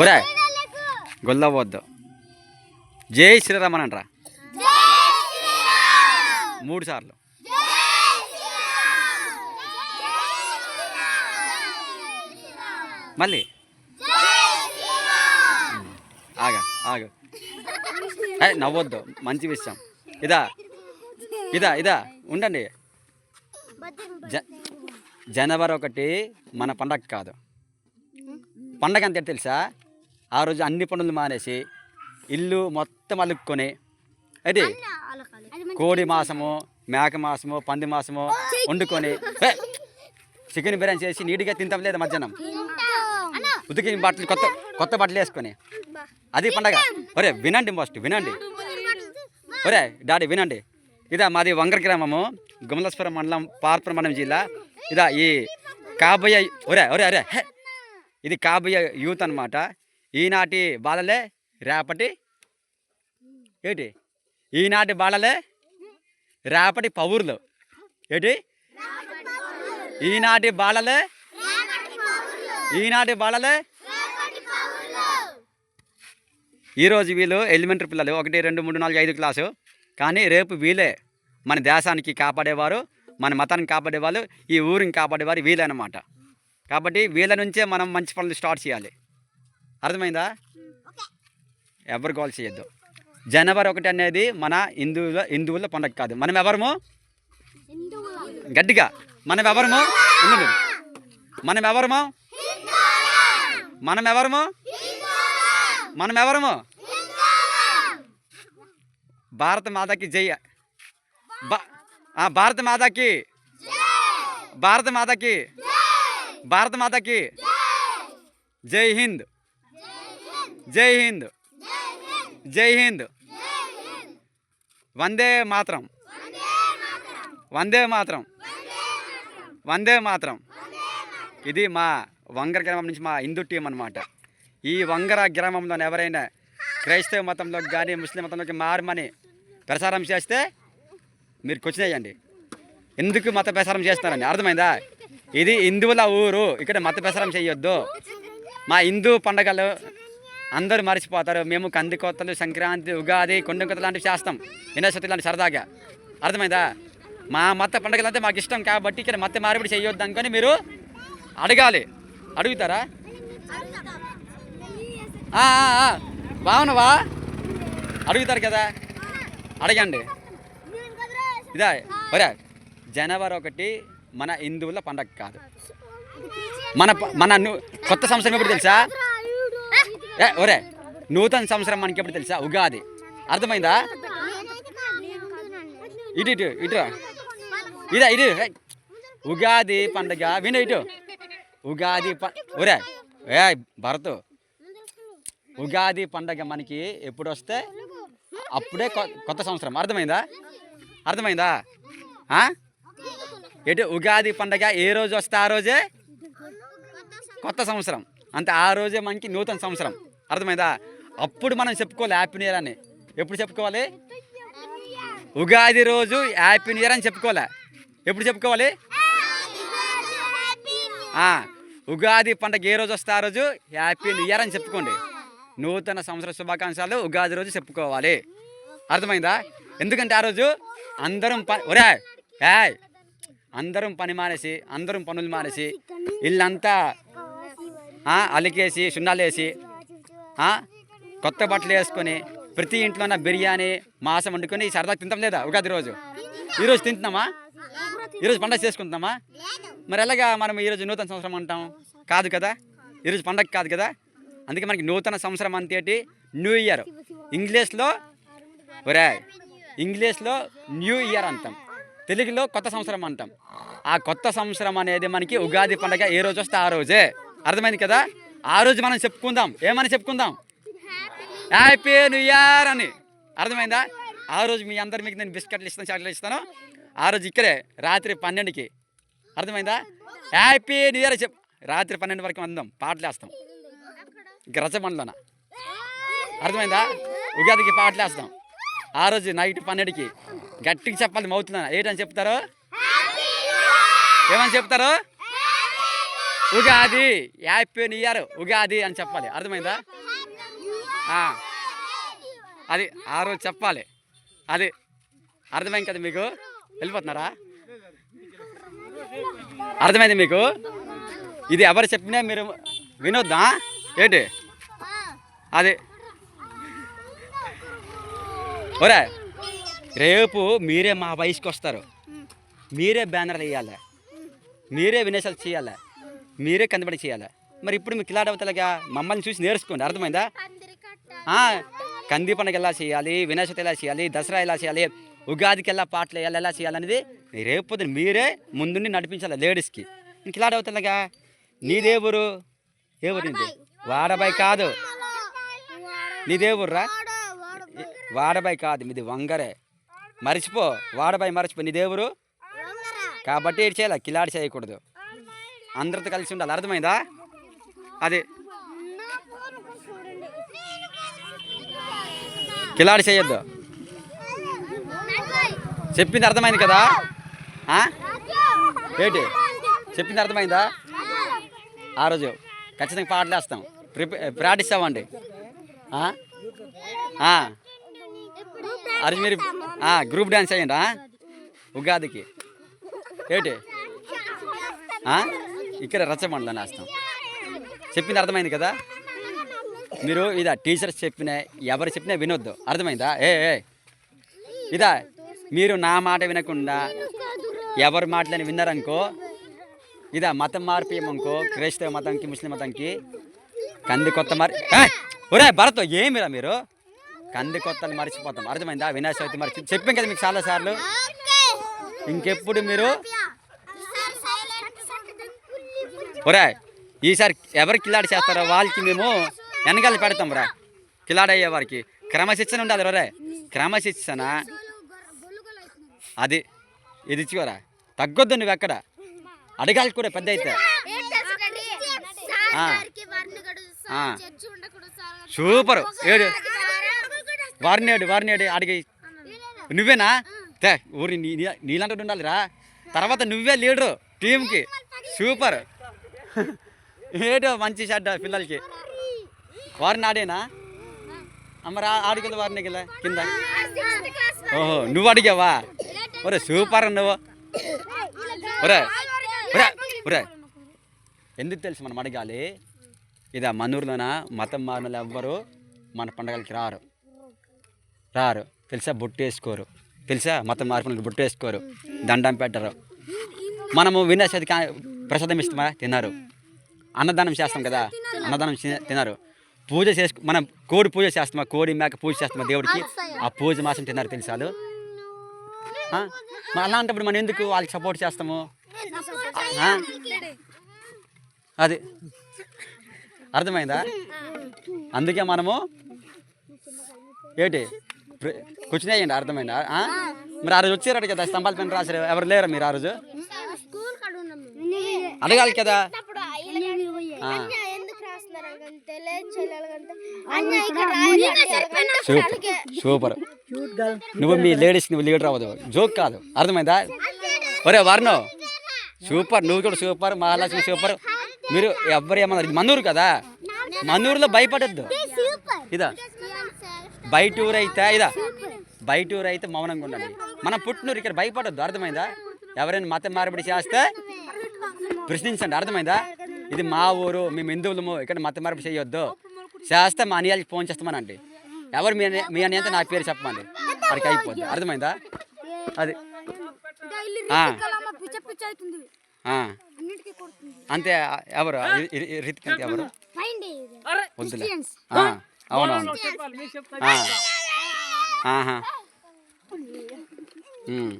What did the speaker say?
ఒరే గొల్లవద్దు. జై శ్రీరామ్ అని అంటారా మూడు సార్లు. మళ్ళీ. ఆగా ఆగు. ఏయ్, నవ్వొద్దు మంచి విషయం. ఇదా ఇదా ఇదా ఉండండి. జ జనవరి ఒకటి మన పండగ కాదు. పండగ అంతే తెలుసా? ఆ రోజు అన్ని పనులు మానేసి ఇల్లు మొత్తం అలుక్కొని అయితే కోడి మాసము మేక మాసము పంది మాసము వండుకొని చికెన్ బిర్యానీ చేసి నీట్గా తింటాం లేదా మధ్యాహ్నం? ఉతికి బట్టలు కొత్త కొత్త బట్టలు వేసుకొని. అది పండగ. ఒరే వినండి ఫస్ట్ వినండి. ఒరే డాడీ వినండి. ఇదా మాది వంగర గ్రామము గుమలేశ్వరం మండలం పార్పురం మండలం జిల్లా. ఇదా ఈ కాబోయే ఒరే ఒరే ఒరే ఇది కాబోయే యూత్ అన్నమాట. ఈనాటి బాలలే రేపటి ఏంటి? ఈనాటి బాలలే రేపటి పౌరులు. ఏంటి? ఈనాటి బాలలే ఈనాటి బాలలే ఈరోజు వీళ్ళు ఎలిమెంటరీ పిల్లలు. ఒకటి రెండు మూడు నాలుగు ఐదు క్లాసు. కానీ రేపు వీళ్ళే మన దేశానికి కాపాడేవారు మన మతాన్ని కాపాడేవాళ్ళు ఈ ఊరిని కాపాడేవారు వీళ్ళే కాబట్టి వీళ్ళ నుంచే మనం మంచి పనులు స్టార్ట్ చేయాలి. అర్థమైందా? ఎవరు కాల్ చేయొద్దు. జనవరి ఒకటి అనేది మన హిందువుల హిందువుల పండగ కాదు. మనం ఎవరము? గట్టిగా. మనం ఎవరము? హిందువులు మనం ఎవరము? మనం ఎవరము? మనం ఎవరము? భారత మాతకి జై. బా- భారత మాతకి. భారత మాతకి. భారత మాతకి. జై హింద్. జై హింద్. జై హింద్. వందే మాత్రం. వందే మాత్రం. వందే మాత్రం. ఇది మా వంగర గ్రామం నుంచి మా హిందూ టీం అనమాట ఈ వంగర గ్రామంలో ఎవరైనా క్రైస్తవ మతంలోకి కానీ ముస్లిం మతంలోకి మారమని ప్రసారం చేస్తే మీరు కొచ్చినేయండి. ఎందుకు మత ప్రసారం చేస్తున్నారని? అర్థమైందా? ఇది హిందువుల ఊరు. ఇక్కడ మత ప్రసారం చేయొద్దు. మా హిందూ పండగలు అందరూ మర్చిపోతారు. మేము కంది కొత్తలు సంక్రాంతి ఉగాది కొండ కొత్త లాంటివి చేస్తాం. వినాయక లాంటి సరదాగా. అర్థమైందా? మా మత పండుగలు అంటే మాకు ఇష్టం కాబట్టి ఇక్కడ మత మార్పిడి చేయొద్దు అనుకొని మీరు అడగాలి. అడుగుతారా. బాగున్నావా? అడుగుతారు కదా. అడగండి. ఇదా ఒరే జనవరి ఒకటి మన హిందువుల పండగ కాదు. మన మన కొత్త సంవత్సరం ఎప్పుడు తెలుసా? ఏ ఒరే నూతన సంవత్సరం మనకి ఎప్పుడు తెలుసా? ఉగాది. అర్థమైందా? ఇటు ఇటు ఇటు. ఇదా ఇటు. ఉగాది పండగ. విను ఇటు. ఉగాది ప ఒరే ఏ భరత్. ఉగాది పండగ మనకి ఎప్పుడు వస్తే అప్పుడే కొత్త సంవత్సరం. అర్థమైందా? అర్థమైందా? ఆ? ఎటు ఉగాది పండగ ఏ రోజు వస్తే ఆ రోజే? కొత్త సంవత్సరం. అంటే ఆ రోజే మనకి నూతన సంవత్సరం. అర్థమైందా? అప్పుడు మనం చెప్పుకోవాలి హ్యాపీ న్యూ ఇయర్ అని. ఎప్పుడు చెప్పుకోవాలి? ఉగాది రోజు హ్యాపీ న్యూ ఇయర్ అని చెప్పుకోవాలి. ఎప్పుడు చెప్పుకోవాలి? ఉగాది పండగ ఏ రోజు వస్తే ఆ రోజు? హ్యాపీ న్యూ ఇయర్ అని చెప్పుకోండి. నూతన సంవత్సర శుభాకాంక్షలు ఉగాది రోజు చెప్పుకోవాలి. అర్థమైందా? ఎందుకంటే ఆ రోజు అందరం ప ఒరే యాయ్ అందరం పని మానేసి అందరం పనులు మానేసి ఇల్లంతా అలికేసి సున్నాలేసి కొత్త బట్టలు వేసుకొని ప్రతి ఇంట్లోన బిర్యానీ మాంసం వండుకొని సరదా తింటాం లేదా ఉగాది రోజు? ఈరోజు తింటున్నామా? ఈరోజు పండగ చేసుకుంటున్నామా? మరి ఎలాగా మనం ఈరోజు నూతన సంవత్సరం అంటాం? కాదు కదా? ఈరోజు పండగ కాదు కదా? అందుకే మనకి నూతన సంవత్సరం అంతేటి న్యూ ఇయర్ ఇంగ్లీష్లో ఒరే ఇంగ్లీష్లో న్యూ ఇయర్ అంటాం. తెలుగులో కొత్త సంవత్సరం అంటాం. ఆ కొత్త సంవత్సరం అనేది మనకి ఉగాది పండగ ఏ రోజు వస్తే ఆ రోజే. అర్థమైంది కదా? ఆ రోజు మనం చెప్పుకుందాం. ఏమని చెప్పుకుందాం? హ్యాపీ న్యూ ఇయర్ అని. అర్థమైందా? ఆ రోజు మీ అందరు మీకు నేను బిస్కెట్లు ఇస్తాను చాక్లెట్ ఇస్తాను. ఆ రోజు ఇక్కడే రాత్రి పన్నెండుకి. అర్థమైందా? హ్యాపీ న్యూ ఇయర్ చెప్ రాత్రి పన్నెండు వరకు అందాం పాటలు వేస్తాం. ఇక రచబండ్లోన అర్థమైందా? ఉగాదికి పాటలు వేస్తాం. ఆ రోజు నైట్ పన్నెండుకి గట్టిగా చెప్పాలి మౌతున్నా ఏంటని చెప్తారు? ఏమని చెప్తారు? Ugadi. Happy new year Ugadi అని చెప్పాలి. అర్థమైందా? అది ఆ రోజు చెప్పాలి. అది అర్థమైంది కదా మీకు? వెళ్ళిపోతున్నారా? అర్థమైంది మీకు? ఇది ఎవరు చెప్పినా మీరు వినొద్దా? ఏంటి? అది ఒరే రేపు మీరే మా వయసుకి వస్తారు. మీరే బ్యానర్లు వేయాలి. మీరే వినేశాలు చేయాలి. మీరే కందబడి చేయాలి. మరి ఇప్పుడు మీకు కిలాడ అవతలగా మమ్మల్ని చూసి నేర్చుకోండి. అర్థమైందా? కంది పండుగ ఎలా చేయాలి? వినాశత ఎలా చేయాలి? దసరా ఎలా చేయాలి? ఉగాదికి ఎలా పాటలు వేయాలి? ఎలా చేయాలనేది రేపు పొద్దున మీరే ముందుండి నడిపించాలి లేడీస్కి. ఇంక కిలాడ అవతలగా నీదే ఏ ఊరు నీది? వాడబాయి కాదు. నీదేవుర్రా? వాడబాయి కాదు మీది వంగరే. మర్చిపో వాడబాయి మర్చిపో. నీ దేవురు కాబట్టి ఏడు చేయాలి కిలాడి చేయకూడదు. అందరితో కలిసి ఉండాలి అర్థమైందా? అది. కిలాడి చేయొద్దు. చెప్పింది అర్థమైంది కదా? ఏంటి? చెప్పింది అర్థమైందా? ఆ రోజు ఖచ్చితంగా పాటలు వేస్తాం ప్రిపే ప్రాక్టీస్ అవ్వండి ఆ? మీరు గ్రూప్ డ్యాన్స్ అయ్యండి ఉగాదికి. ఏటి ఇక్కడ రచ్చబండలని వేస్తాం చెప్పింది అర్థమైంది కదా? మీరు ఇదా టీచర్స్ చెప్పిన ఎవరు చెప్పినా వినొద్దు. అర్థమైందా? ఏ ఏ. ఇదా మీరు నా మాట వినకుండా ఎవరి మాటలని విన్నారనుకో ఇదా మతం మార్పియమనుకో క్రైస్తవ మతంకి ముస్లిం మతంకి కంది కొత్త మరి ఒరే భరత్ ఏమిరా మీరు? కంది కొత్తలు మర్చిపోతాం. అర్థమైందా? వినాయక చవితి మర్చి చెప్పాం కదా మీకు చాలా సార్లు. ఇంకెప్పుడు మీరు? ఒరే ఈసారి ఎవరు కిలాడి చేస్తారో వాళ్ళకి మేము వెనకాల పెడతాం రా. కిలాడి అయ్యే వారికి. క్రమశిక్షణ ఉండాలి ఒరే క్రమశిక్షణ. అది ఇది ఇచ్చుకోరా. తగ్గొద్దు నువ్వు ఎక్కడ? అడగాలి కూడా పెద్ద అయితే. సూపర్. ఏడు. వారినేడు వారినేడు అడిగి. నువ్వేనా? తే ఊరి నీ నీలాంటి ఉండాలిరా. తర్వాత నువ్వే లీడరు టీంకి సూపర్. ఏటో మంచి షర్ట్ పిల్లలకి. వారిని ఆడేనా? అమ్మరా ఆడికెళ్ళి వారిని కింద కింద? ఓహో నువ్వు అడిగావా? ఒరే సూపర్ నువ్వు ఒరే ఒరే ఒరే. ఎందుకు తెలుసు మనం అడగాలి? ఇదా మనూరులోన? మతం మారిన ఎవ్వరు మన పండగలకి రారు. రారు. తెలుసా? బొట్టు వేసుకోరు తెలుసా? మతం మార్పులకు బొట్టు వేసుకోరు దండం పెట్టరు. మనము వినాశది కా ప్రసాదం ఇస్తామా తిన్నారు అన్నదానం చేస్తాం కదా? అన్నదానం చే- తిన్నారు పూజ చేసుకు మనం కోడి పూజ చేస్తామా? కోడి మేక పూజ చేస్తామా దేవుడికి? ఆ పూజ మాసం తిన్నారు తెలుసా అలాంటప్పుడు మనం ఎందుకు వాళ్ళకి సపోర్ట్ చేస్తాము? అది. అర్థమైందా? అందుకే మనము ఏంటి? ప్ర- కూర్చుని అయ్యండి అర్థమైందా? మరి ఆ రోజు వచ్చారట కదా స్తంభాల పైన రాశారు. ఎవరు లేరా మీరు ఆ రోజు? అడగాలి కదా. Super super. నువ్వు మీ లేడీస్ నువ్వు లీడర్ అవ్వదు. జోక్ కాదు. అర్థమైందా? ఒరే వర్ణం. సూపర్. నువ్వు కూడా సూపర్. మహాలక్ష్మి సూపర్. మీరు ఎవ్వరు ఏమన్నారు? మనూరు కదా? మనూరులో భయపడద్దు. ఇదా. బయట ఊరు అయితే ఇదా బయట ఊరు అయితే మౌనంగా ఉండండి. మనం పుట్టినూరు ఇక్కడ భయపడద్దు అర్థమైందా? ఎవరైనా మతం మార్పిడి చేస్తే ప్రశ్నించండి అర్థమైందా? ఇది మా ఊరు మేము హిందువులము ఇక్కడ మతం మార్పిడి చేయొద్దు. చేస్తే మా అనియాలకి ఫోన్ చేస్తామనండి. ఎవరు మీ మీ అని నా పేరు చెప్పమండి. వాడికి అయిపోద్ది అర్థమైందా? అది. అంతే ఎవరు? రితిక్ అంటే ఎవరు? వద్దులే. అవునవును. ఆహా. ఉమ్.